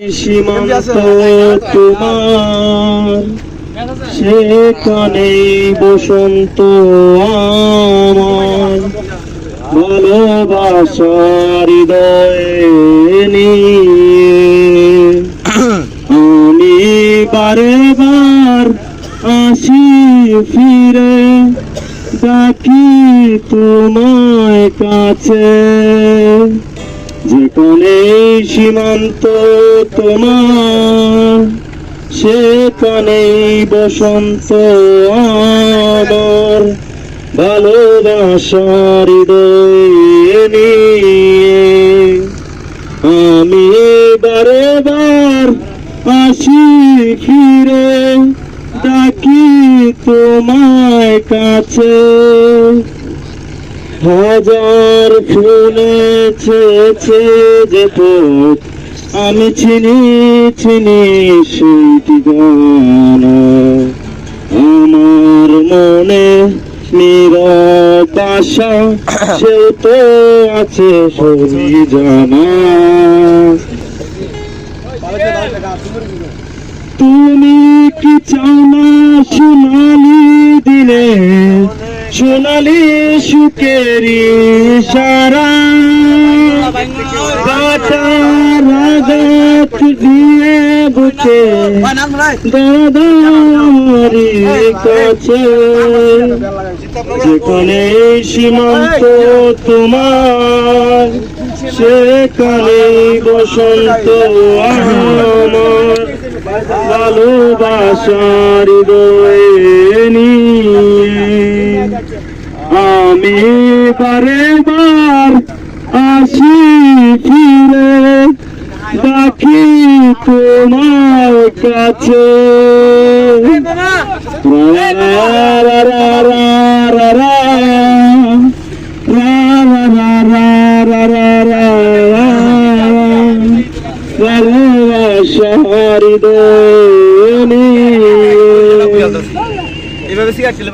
সীমান্ত তোমার, সেখানে বসন্ত আমার। ভালোবাসার হৃদয়ে নিয়ে আমি বার আসি ফিরে, ডাকি তোমায় কাছে। যেখানে সীমান্ত তোমার, সেখানেই বসন্ত আমার ভালোবাসার হৃদয়ে নিয়ে আমি বারে বার আসি ফিরে, ডাকি তোমায় কাছে। হাজার ফুলে ছেছে যে পথ আমি চিনি চিনি সেই ঠিকানা আমার মনে নীরব আশা, সেও তো আছে সবই জানা। তুমি কি চাও না সোনালি সুখেরি সারা কাটার আঘাত দিয়ে বুকে দাদারি কাছে। যেখানে সীমান্ত তোমার, সেখানে বসন্ত আমার। ভালোবাসার হৃদয়ে আমি বারেবার আসি ফিরে বাকি তোমার কাছে। শহর দে এভাবে শিখাচ্ছিল